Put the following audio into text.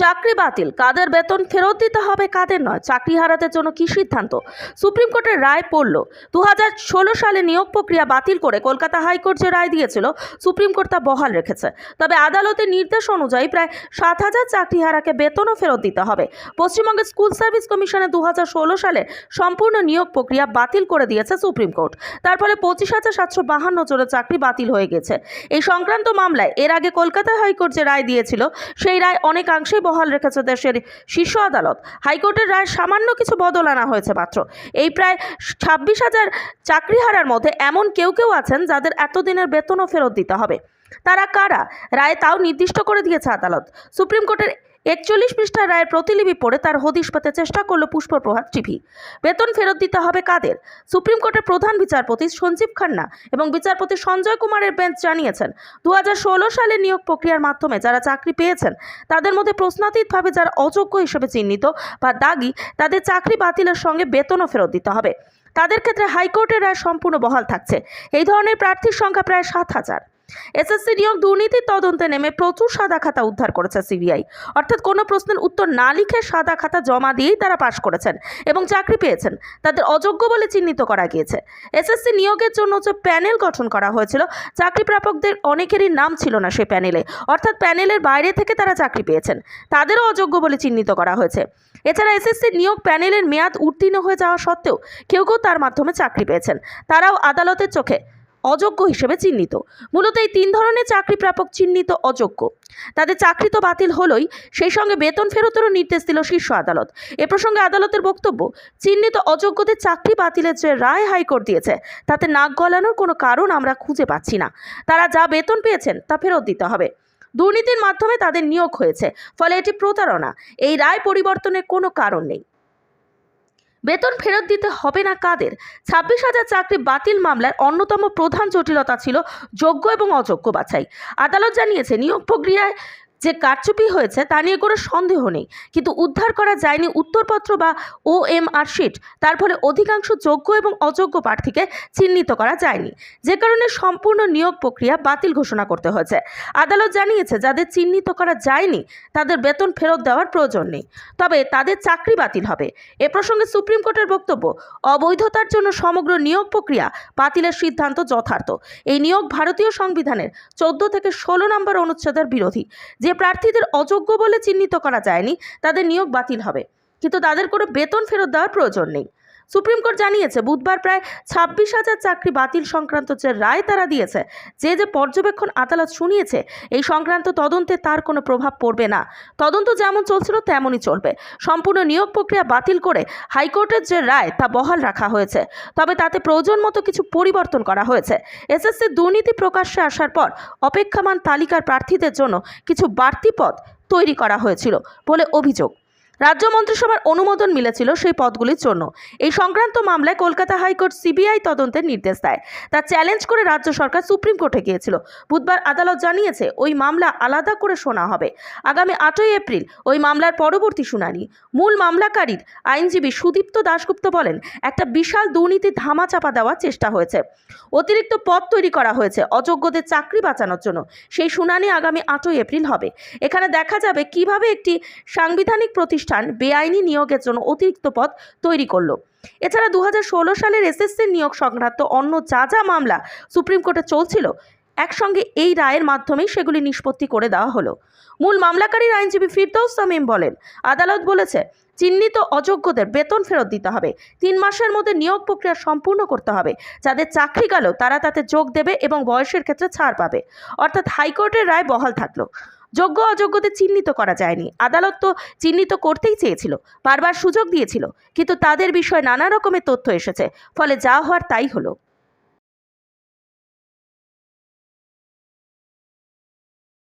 চাকরি বাতিল, কাদের বেতন ফেরত দিতে হবে, কাদের নয়। চাকরি হারাদের জন্য কি সিদ্ধান্ত? সুপ্রিম কোর্টের রায় পড়ল দু হাজার ষোলো সালে নিয়োগ প্রক্রিয়া বাতিল করে কলকাতা হাইকোর্ট যে রায় দিয়েছিল, সুপ্রিম কোর্ট তা বহাল রেখেছে। তবে আদালতের নির্দেশ অনুযায়ী প্রায় সাত হাজার চাকরি হারাকে বেতনও ফেরত দিতে হবে। পশ্চিমবঙ্গের স্কুল সার্ভিস কমিশনে দু হাজার ষোলো সালে সম্পূর্ণ নিয়োগ প্রক্রিয়া বাতিল করে দিয়েছে সুপ্রিম কোর্ট। তার ফলে পঁচিশ হাজার সাতশো বাহান্ন জনের চাকরি বাতিল হয়ে গেছে। এই সংক্রান্ত মামলায় এর আগে কলকাতা হাইকোর্ট যে রায় দিয়েছিল, সেই রায় অনেকাংশেই বহাল রেখেছে দেশের শীর্ষ আদালত। হাইকোর্টের রায় সামান্য কিছু বদল আনা হয়েছে মাত্র। এই প্রায় ছাব্বিশ হাজার চাকরি হারার মধ্যে এমন কেউ কেউ আছেন যাদের এতদিনের বেতনও ফেরত দিতে হবে। তারা কারা? রায় তাও নির্দিষ্ট করে দিয়েছে আদালত। সুপ্রিম কোর্টের একচল্লিশ পৃষ্ঠার রায়ের প্রতিলিপি পড়ে তার হদিশ পেতে চেষ্টা করল পুষ্পপ্রভাত টিভি বেতন ফেরত দিতে হবে কাদের? সুপ্রিম কোর্টের প্রধান বিচারপতি সঞ্জীব খান্না এবং বিচারপতি সঞ্জয় কুমারের বেঞ্চ জানিয়েছেন দু হাজার ষোলো সালে নিয়োগ প্রক্রিয়ার মাধ্যমে যারা চাকরি পেয়েছেন, তাদের মধ্যে প্রশ্নাতীতভাবে যারা অযোগ্য হিসেবে চিহ্নিত বা দাগি, তাদের চাকরি বাতিলের সঙ্গে বেতনও ফেরত দিতে হবে। তাদের ক্ষেত্রে হাইকোর্টের রায় সম্পূর্ণ বহাল থাকছে। এই ধরনের প্রার্থীর সংখ্যা প্রায় সাত হাজার। এসএসসি নিয়োগ দুর্নীতির তদন্তে নেমে প্রচুর সাদা খাতা উদ্ধার করেছে সিবিআই। অর্থাৎ কোনো প্রশ্নের উত্তর না লিখে সাদা খাতা জমা দিয়েই তারা পাশ করেছেন এবং চাকরি পেয়েছেন। তাদের অযোগ্য বলে চিহ্নিত করা গিয়েছে। এসএসসি নিয়োগের জন্য যে প্যানেল গঠন করা হয়েছিল চাকরি প্রাপকদের অনেকেরই নাম ছিল না সেই প্যানেলে। অর্থাৎ প্যানেলের বাইরে থেকে তারা চাকরি পেয়েছেন। তাদেরও অযোগ্য বলে চিহ্নিত করা হয়েছে। এছাড়া এসএসসি নিয়োগ প্যানেলের মেয়াদ উত্তীর্ণ হয়ে যাওয়া সত্ত্বেও কেউ কেউ তার মাধ্যমে চাকরি পেয়েছেন। তারাও আদালতের চোখে অযোগ্য হিসেবে চিহ্নিত। মূলত এই তিন ধরনের চাকরি প্রাপক চিহ্নিত অযোগ্য। তাদের চাকরি তো বাতিল হলোই, সেই সঙ্গে বেতন ফেরতেরও নির্দেশ দিল শীর্ষ আদালত। এ প্রসঙ্গে আদালতের বক্তব্য, চিহ্নিত অযোগ্যদের চাকরি বাতিলের যে রায় হাইকোর্ট দিয়েছে, তাতে নাক গলানোর কোনো কারণ আমরা খুঁজে পাচ্ছি না। তারা যা বেতন পেয়েছেন, তা ফেরত দিতে হবে। দুর্নীতির মাধ্যমে তাদের নিয়োগ হয়েছে, ফলে এটি প্রতারণা। এই রায় পরিবর্তনের কোনো কারণ নেই। বেতন ফেরত দিতে হবে না কাদের? ছাব্বিশ হাজার চাকরি বাতিল মামলার অন্যতম প্রধান জটিলতা ছিল যোগ্য এবং অযোগ্য বাছাই। আদালত জানিয়েছে, নিয়োগ প্রক্রিয়ায় যে কারচুপি হয়েছে তা নিয়ে কোনো সন্দেহ নেই। কিন্তু উদ্ধার করা যায়নি উত্তরপত্র বা ও এম আর শিট তার ফলে অধিকাংশ যোগ্য এবং অযোগ্য প্রার্থীকে চিহ্নিত করা যায়নি। যে কারণে সম্পূর্ণ নিয়োগ প্রক্রিয়া বাতিল ঘোষণা করতে হয়েছে। আদালত জানিয়েছে, যাদের চিহ্নিত করা যায়নি, তাদের বেতন ফেরত দেওয়ার প্রয়োজন নেই। তবে তাদের চাকরি বাতিল হবে। এ প্রসঙ্গে সুপ্রিম কোর্টের বক্তব্য, অবৈধতার জন্য সমগ্র নিয়োগ প্রক্রিয়া বাতিলের সিদ্ধান্ত যথার্থ। এই নিয়োগ ভারতীয় সংবিধানের চোদ্দ থেকে ষোলো নম্বর অনুচ্ছেদের বিরোধী। যে প্রার্থীদের অযোগ্য বলে চিহ্নিত করা যায়নি, তাদের নিয়োগ বাতিল হবে। কিন্তু তাদের কোনো বেতন ফেরত দেওয়ার প্রয়োজন নেই। সুপ্রিম কোর্ট জানিয়েছে, বুধবার প্রায় ছাব্বিশ হাজার চাকরি বাতিল সংক্রান্ত যে রায় তারা দিয়েছে, যে যে পর্যবেক্ষণ আদালত শুনিয়েছে, এই সংক্রান্ত তদন্তে তার কোনো প্রভাব পড়বে না। তদন্ত যেমন চলছিল, তেমনই চলবে। সম্পূর্ণ নিয়োগ প্রক্রিয়া বাতিল করে হাইকোর্টের যে রায়, তা বহাল রাখা হয়েছে। তবে তাতে প্রয়োজন মতো কিছু পরিবর্তন করা হয়েছে। এসএসসি দুর্নীতি প্রকাশ্যে আসার পর অপেক্ষমান তালিকার প্রার্থীদের জন্য কিছু বাড়তি পদ তৈরি করা হয়েছিল বলে অভিযোগ। রাজ্য মন্ত্রিসভার অনুমোদন মিলেছিল সেই পদগুলির জন্য। এই সংক্রান্ত মামলায় কলকাতা হাইকোর্ট সিবিআই তদন্তের নির্দেশ দেয়। তা চ্যালেঞ্জ করে রাজ্য সরকার সুপ্রিম কোর্টে গিয়েছিল। বুধবার আদালত জানিয়েছে, ওই মামলা আলাদা করে শোনা হবে। আগামী আটই এপ্রিল ওই মামলার পরবর্তী শুনানি। মূল মামলাকারীর আইনজীবী সুদীপ্ত দাশগুপ্ত বলেন, একটা বিশাল দুর্নীতি ধামা চাপা দেওয়ার চেষ্টা হয়েছে। অতিরিক্ত পদ তৈরি করা হয়েছে অযোগ্যদের চাকরি বাঁচানোর জন্য। সেই শুনানি আগামী আটই এপ্রিল হবে। এখানে দেখা যাবে কীভাবে একটি সাংবিধানিক প্রতিষ্ঠান বেআইনি নিয়োগের জন্য অতিরিক্ত পদ তৈরি করল। এছাড়া দু হাজার ষোলো সালের এসএসসি নিয়োগ সংক্রান্ত অন্য যা যা মামলা সুপ্রিম কোর্টে চলছিল, একসঙ্গে এই রায়ের মাধ্যমেই সেগুলি নিষ্পত্তি করে দেওয়া হলো। মূল মামলাকারীর আইনজীবী ফিরদৌস তামিম বলেন, আদালত বলেছে, চিহ্নিত অযোগ্যদের বেতন ফেরত দিতে হবে। তিন মাসের মধ্যে নিয়োগ প্রক্রিয়া সম্পূর্ণ করতে হবে। যাদের চাকরি গেল, তারা তাতে যোগ দেবে এবং বয়সের ক্ষেত্রে ছাড় পাবে। অর্থাৎ হাইকোর্টের রায় বহাল থাকল। যোগ্য অযোগ্যদের চিহ্নিত করা যায়নি। আদালত তো চিহ্নিত করতেই চেয়েছিল, বারবার সুযোগ দিয়েছিল, কিন্তু তাদের বিষয়ে নানা রকমের তথ্য এসেছে, ফলে যা হওয়ার তাই হলো।